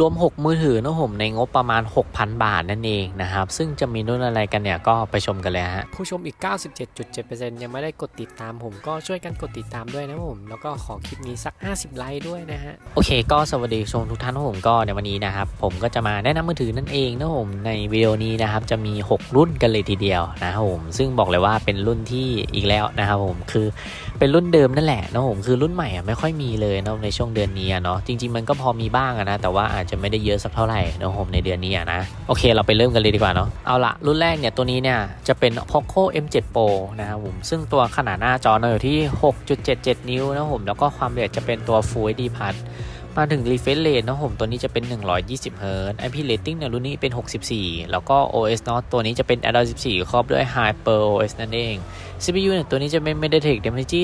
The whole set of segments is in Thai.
รวม 6 มือถือนะผมในงบประมาณ 6,000 บาทนั่นเองนะครับ ซึ่งจะมีรุ่นอะไรกันเนี่ย ก็ไปชมกันเลยฮะ ผู้ชมอีก 97.7%ยังไม่ได้กดติดตามผมก็ช่วยกันกดติดตามด้วยนะผม แล้วก็ขอคลิปนี้สัก 50 ไลค์ด้วยนะฮะ โอเค ก็สวัสดีชมทุกท่านนะผมก็ในวันนี้นะครับ ผมก็จะมาแนะนำมือถือนั่นเองนะผมในวิดีโอนี้นะครับจะมี 6 รุ่นกันเลยทีเดียวนะครับผมซึ่งบอกเลยว่าเป็นรุ่นที่อีกแล้วนะครับผมคือเป็นรุ่นเดิมนั่นแหละนะผมคือรุ่นใหม่อะไม่ค่อยมีเลยนะในช่วงเดือนนี้อะเนาะจริง ๆ มันก็พอมีบ้างอะนะแต่ว่าอาจจะไม่ได้เยอะสักเท่าไหร่นะผมในเดือนนี้นะโอเค เราไปเริ่มกันเลยดีกว่าเนาะเอาละรุ่นแรกเนี่ยตัวนี้เนี่ยจะเป็น Poco M7 Pro นะครับผมซึ่งตัวขนาดหน้าจอเนี่ยอยู่ที่ 6.77 นิ้วนะผมแล้วก็ความละเอียดจะเป็นตัว Full HD Plus มาถึง refresh rate นะผมตัวนี้จะเป็น 120 Hz IP rating เนี่ยรุ่นนี้เป็น 64 แล้วก็ OS เนาะตัวนี้จะเป็น Android 14 ครอบด้วย Hyper OS นั่นเอง CPU เนี่ยตัวนี้จะเป็น MediaTek Dimensity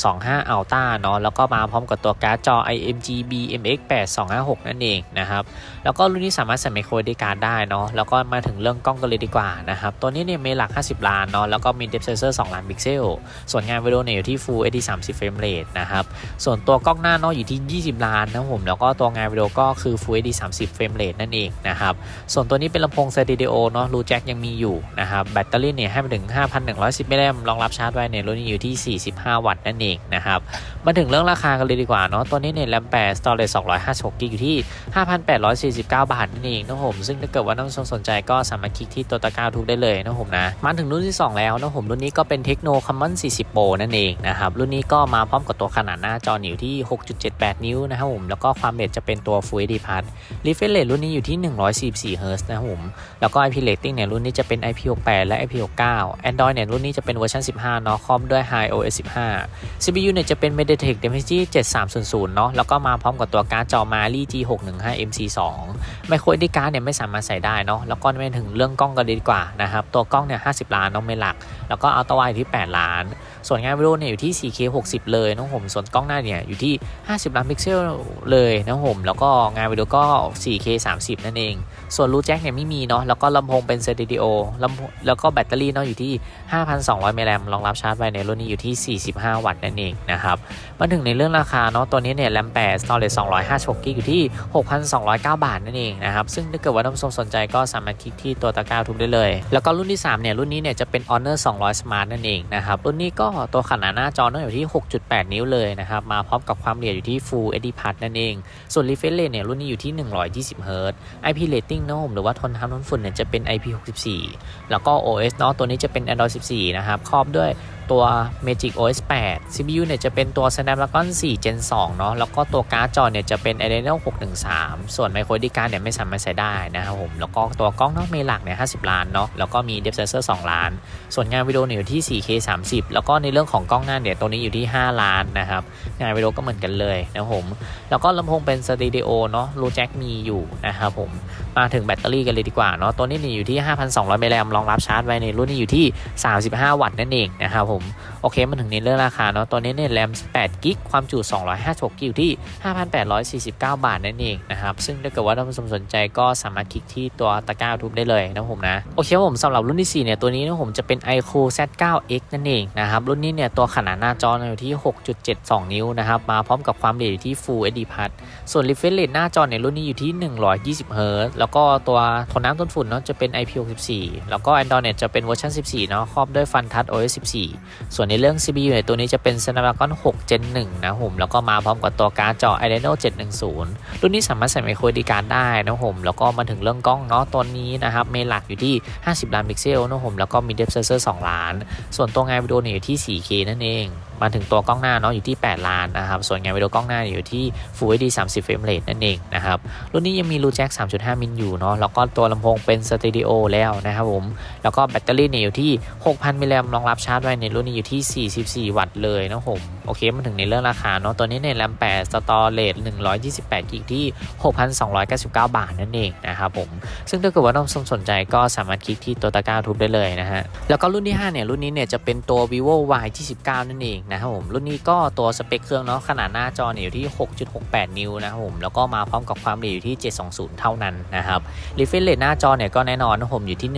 7025 Ultra เนาะแล้วก็มาพร้อมกับตัวการ์ดจอ IMG BMX 8256 นั่นเองนะครับแล้วก็รุ่นนี้สามารถใส่ไมโคร SD card ได้เนาะแล้วก็มาถึงเรื่องกล้องกันเลยดีกว่านะครับตัวนี้เนี่ยมีหลัก 50 ล้านเนาะแล้วก็มี depth sensor 2 ล้านพิกเซล ส่วนงานวิดีโอเนี่ยอยู่ที่ Full HD 30 frame rate นะครับส่วนตัวกล้องหน้าเนาะอยู่ที่ 20 ล้านนะผมแล้วก็ตัวงานวิดีโอก็คือ Full HD 30 frame rate นั่นเองนะครับส่วนตัวนี้เป็นลำโพงสเตอริโอเนาะรูแจ็คยังมีอยู่นะครับแบตเตอรี่เนี่ยให้มาถึง 5,110มิลลิแอมป์รองรับชาร์จไว้เนี่ยรุ่นนี้อยู่ที่ 45 วัตต์นั่นเองนะครับ มาถึงเรื่องราคากันเลยดีกว่าเนาะตัวนี้เนี่ยแรม8 storage 256กิกอยู่ที่ 5,849 บาทนั่นเองนะผมซึ่งถ้าเกิดว่าท่านผู้ชมสนใจก็สามารถคลิกที่ตัวตะกร้าทุกได้เลยนะผมนะมาถึงรุ่นที่ 2 แล้วนะผมรุ่นนี้ก็เป็น Tecno Common 40 Pro นั่นเองนะครับรุ่นนี้ก็มาพร้อมกับตัวขนาดหน้าจออยู่ที่ 6.78 นิ้วนะครับผมแล้วก็ความเร็วจะเป็นตัว Full HD Plus refresh rate รุ่นนี้อยู่ที่ 144 Hz นะครับผมแล้วก็ IP rating เนี่ยรุ่นนี้จะเป็น IP68 และ IP69 Android เนี่ยรุ่นนี้จะเป็นเวอร์ชัน15 เนาะ คอมด้วย High OS 15 CPU เนี่ยจะเป็น MediaTek Dimensity 7300 เนาะ แล้วก็มาพร้อมกับตัวการ์ดจอ Mali G615 MC2 Micro SD card เนี่ยไม่สามารถใส่ได้เนาะ แล้วก็ไม่ถึงเรื่องกล้องกันดีกว่านะครับ ตัวกล้องเนี่ย 50 ล้านเนาะไม่หลัก แล้วก็อัลตร้าไวด์ที่ 8 ล้าน ส่วนงานวิดีโอเนี่ยอยู่ที่ 4K 60 เลยนะผมส่วนกล้องหน้าเนี่ยอยู่ที่ 50 ล้านพิกเซลเลยนะผมแล้วก็งานวิดีโอก็ 4K 30 นั่นเอง ส่วนรูแจ็คเนี่ยไม่มีเนาะแล้วก็ลำโพงเป็นสเตอริโอลำโพงแล้วก็แบตเตอรี่เนาะอยู่ที่ 5,200มิลลิแอมรองรับชาร์จไวในรุ่นนี้อยู่ที่ 45 วัตต์นั่นเองนะครับ มาถึงในเรื่องราคาเนาะตัวนี้เนี่ยแรม8 storage 256กิกอยู่ที่ 6,209 บาทนั่นเองนะครับ ซึ่งถ้าเกิดว่าท่านผู้ชมสนใจก็สามารถคลิกที่ตัวตะกร้าทุกได้เลย แล้วก็รุ่นที่ 3 เนี่ยรุ่นนี้เนี่ยจะเป็น Honor 200 Smart นั่นเองนะครับ รุ่นนี้ก็ตัวขนาดหน้าจอเนาะอยู่ที่ 6.8 นิ้วเลยนะครับมาพร้อมกับความละเอียดอยู่ที่ Full HD Plus นั่นเอง ส่วน refresh rate เนี่ยรุ่นนี้อยู่ที่ 120 Hz IP rating นะผมหรือว่าทนทานทนฝุ่นเนี่ยจะเป็น IP64 แล้วก็ OS เนาะตัวนี้จะเป็น Android 14 นะครับครอบด้วย ตัว Magic OS 8 CPU เนี่ยจะเป็นตัว Snapdragon 4 Gen 2 เนาะแล้วก็ตัวการ์ดจอเนี่ยจะเป็น Adreno 613 ส่วน Micro SD card เนี่ยไม่สามารถใส่ได้นะครับผม แล้วก็ตัวกล้องนอกเมหลักเนี่ย50 ล้านเนาะแล้วก็มี depth sensor 2 ล้าน ส่วนงานวิดีโอเนี่ยอยู่ที่ 4K 30 แล้วก็ในเรื่องของกล้องหน้าเนี่ยตัวนี้อยู่ที่ 5 ล้านนะครับงานวิดีโอก็เหมือนกันเลยนะครับผมแล้วก็ลำโพงเป็นสเตอริโอเนาะรูแจ็คมีอยู่นะครับผมมาถึงแบตเตอรี่กันเลยดีกว่าเนาะตัวนี้เนี่ยอยู่ที่ 5,200มิลลิแอมรองรับชาร์จไว้ในรุ่นนี้อยู่ที่ 35 วัตต์นั่นเองนะครับผม โอเคมาถึงในเรื่องราคาเนาะตัวนี้เนี่ยแรม8กิกความจุ 256กิกอยู่ที่ 5,849 บาทนั่นเองนะครับซึ่งถ้าเกิดว่าท่านผู้ชมสนใจก็สามารถคลิกที่ตัวตะกร้าทุบได้เลยนะผมนะโอเคผมสำหรับรุ่นที่4เนี่ยตัวนี้นะผมจะเป็น iQOO Z9X นั่นเองนะครับรุ่นนี้เนี่ยตัวขนาดหน้าจออยู่ที่ 6.72 นิ้วนะครับมาพร้อมกับความละเอียดอยู่ที่ Full HD Plus ส่วน refresh rate หน้าจอในรุ่นนี้อยู่ที่ 120 Hz แล้วก็ตัวทนน้ำทนฝุ่นเนาะจะเป็น IP64 แล้วก็ Android เนี่ยจะเป็นเวอร์ชัน14 เนาะครอบด้วย FunTouch OS 14ส่วนในเรื่อง CPU ในตัวนี้จะเป็น Snapdragon 6 Gen 1 นะผมแล้วก็มาพร้อมกับตัวการ์ดจอ Adreno 710 รุ่นนี้สามารถใส่ไมโครดีการได้นะผมแล้วก็มาถึงเรื่องกล้องเนาะตัวนี้นะครับเมนหลักอยู่ที่ 50 ล้านพิกเซลนะผมแล้วก็มีเดฟเซอร์2ล้าน ส่วนตัวงานวิดีโอเนี่ยอยู่ที่ 4K นั่นเอง มาถึงตัวกล้องหน้าเนาะอยู่ที่ 8 ล้านนะครับ ส่วนงานวิดีโอกล้องหน้าอยู่ที่ Full HD 30 frame rate นั่นเองนะครับ รุ่นนี้ยังมีรูแจ็ค 3.5 มิลอยู่เนาะ แล้วก็ตัวลำโพงเป็นสเตอริโอแล้วนะครับผม แล้วก็แบตเตอรี่เนี่ยอยู่ที่ 6,000 มิลลิแอมรองรับชาร์จไว้ในรุ่นนี้อยู่ที่ 44 วัตต์เลยนะผมโอเคมาถึงในเรื่องราคาเนาะ ตัวนี้เนี่ยแรม8สตอเรจ128กิกที่ 6,299 บาทนั่นเองนะครับผม ซึ่งถ้าเกิดว่าท่านผู้ชมสนใจก็สามารถคลิกที่ตัวตะกร้าทุบได้เลยนะฮะ แล้วก็รุ่นที่5เนี่ยรุ่นนี้เนี่ยจะเป็นตัว vivo y 29นั่นเองนะครับผมรุ่นนี้ก็ตัวสเปคเครื่องเนาะขนาดหน้าจอเนี่ยอยู่ที่ 6.68 นิ้วนะครับผมแล้วก็มาพร้อมกับความเร็วอยู่ที่ 720 เท่านั้นนะครับรีเฟรชเรทหน้าจอเนี่ยก็แน่นอนนะผมอยู่ที่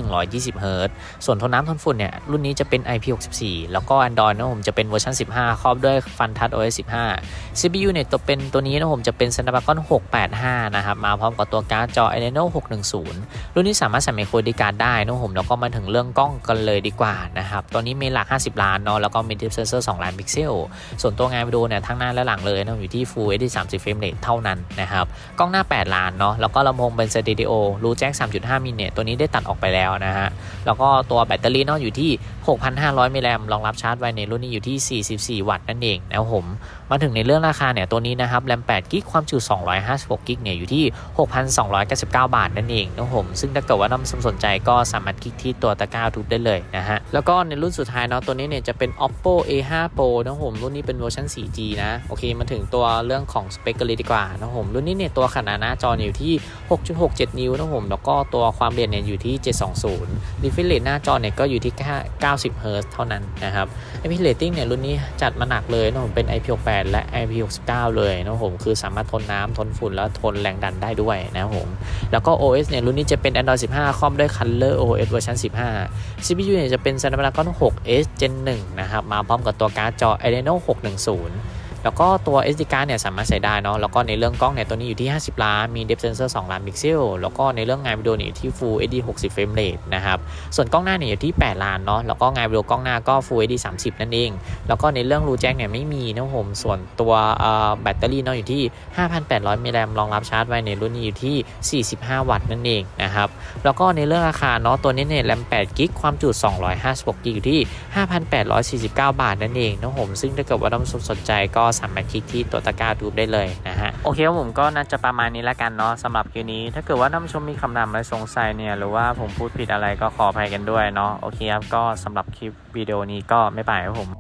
120 เฮิรต์ส่วนทนน้ำทนฝุ่นเนี่ยรุ่นนี้จะเป็น IP64 แล้วก็ Android นะผมจะเป็นเวอร์ชัน15 ครอบด้วย FunTouch OS 15 CPU เนี่ยตัวเป็นตัวนี้นะผมจะเป็น Snapdragon 685 นะครับมาพร้อมกับตัวการ์ดจอ Adreno 610 รุ่นนี้สามารถใส่ไมโครดีการ์ดได้นะผมแล้วก็มาถึงเรื่องกล้องกันเลยดีกว่านะครับตัวนี้มีหลัก 50 ล้านเนาะแล้วก็มี Depth Sensor 2ล้านพิกเซลส่วนตัวงานวิดีโอเนี่ยทั้งหน้าและหลังเลยนะอยู่ที่ Full HD 30เฟรมเรทเท่านั้นนะครับกล้องหน้า 8 ล้านเนาะแล้วก็ลำโพงเป็นสเตดิโอรูแจ็ค3.5มิลเนี่ยตัวนี้ได้ตัดออกไปแล้วนะฮะแล้วก็ตัวแบตเตอรี่เนาะอยู่ที่ 6,500มิลลิแอมรองรับชาร์จไวในรุ่นนี้อยู่ที่ 44 วัตต์นั่นเองนะผมมาถึงในเรื่องราคาเนี่ยตัวนี้นะครับแรม8กิกความจุ256กิกเนี่ยอยู่ที่ 6,299 บาทนั่นเองนะครับผมซึ่งถ้าเกิดว่าน้ำสนใจก็สามารถคลิกที่ตัวตะกร้าทุบได้เลยนะฮะแล้วก็ในรุ่นสุดท้ายเนาะตัวนี้เนี่ยจะเป็น oppo a5 pro นะครับผมรุ่นนี้เป็นเวอร์ชัน 4G นะโอเคมาถึงตัวเรื่องของสเปคกันเลยดีกว่านะครับผมรุ่นนี้เนี่ยตัวขนาดหน้าจออยู่ที่ 6.67 นิ้วนะครับผมแล้วก็ตัวความเร็วเนี่ยอยู่ที่ 720 refresh rate หน้าจอเนี่ยก็อยู่ที่90 Hz เท่านั้นนะครับ IP rating เนี่ยรุ่นนี้จัดมาหนักเลยนะครับผมเป็น IP68 และ IP69 เลยนะครับผมคือสามารถทนน้ำทนฝุ่นแล้วทนแรงดันได้ด้วยนะครับผมแล้วก็ OS เนี่ยรุ่นนี้จะเป็น Android 15ครอบด้วย Color OS เวอร์ชัน15 CPU เนี่ยจะเป็น Snapdragon 6S Gen 1นะครับมาพร้อมกับตัวการ์ดจอ Adreno 610 แล้วก็ตัว SD card เนี่ยสามารถใส่ได้เนาะแล้วก็ในเรื่องกล้องเนี่ยตัวนี้อยู่ที่ 50 ล้าน มี depth sensor 2 ล้านพิกเซลแล้วก็ในเรื่องงานวิดีโอเนี่ยอยู่ที่ Full HD 60 frame rate นะครับส่วนกล้องหน้าเนี่ยอยู่ที่ 8 ล้านเนาะแล้วก็งานวิดีโอกล้องหน้าก็ Full HD 30 นั่นเอง แล้วก็ในเรื่องรูแจ็คเนี่ยไม่มีนะผมส่วนตัวแบตเตอรี่เนาะอยู่ที่ 5,800 มิลลิแอมรองรับชาร์จไว้ในรุ่นนี้อยู่ที่ 45 วัตต์นั่นเองนะครับแล้วก็ในเรื่องราคาเนาะตัวนี้เนี่ยแรม8กิกความจุ 256กิกอยู่ที่ 5,849 บาทนั่นเองนะผมซึ่งถ้าเกิดว่าท่านผู้ชมสนใจก็สามารถคลิกที่ตัวตะกร้าดูบได้เลยนะฮะโอเคครับผมก็น่าจะประมาณนี้ละกันเนาะสำหรับคลิปนี้ ถ้าเกิดว่าท่านผู้ชมมีคำนำอะไรสงสัยเนี่ยหรือว่าผมพูดผิดอะไรก็ขออภัยกันด้วยเนาะโอเคครับก็สำหรับคลิปวิดีโอนี้ก็ไม่ไปครับผม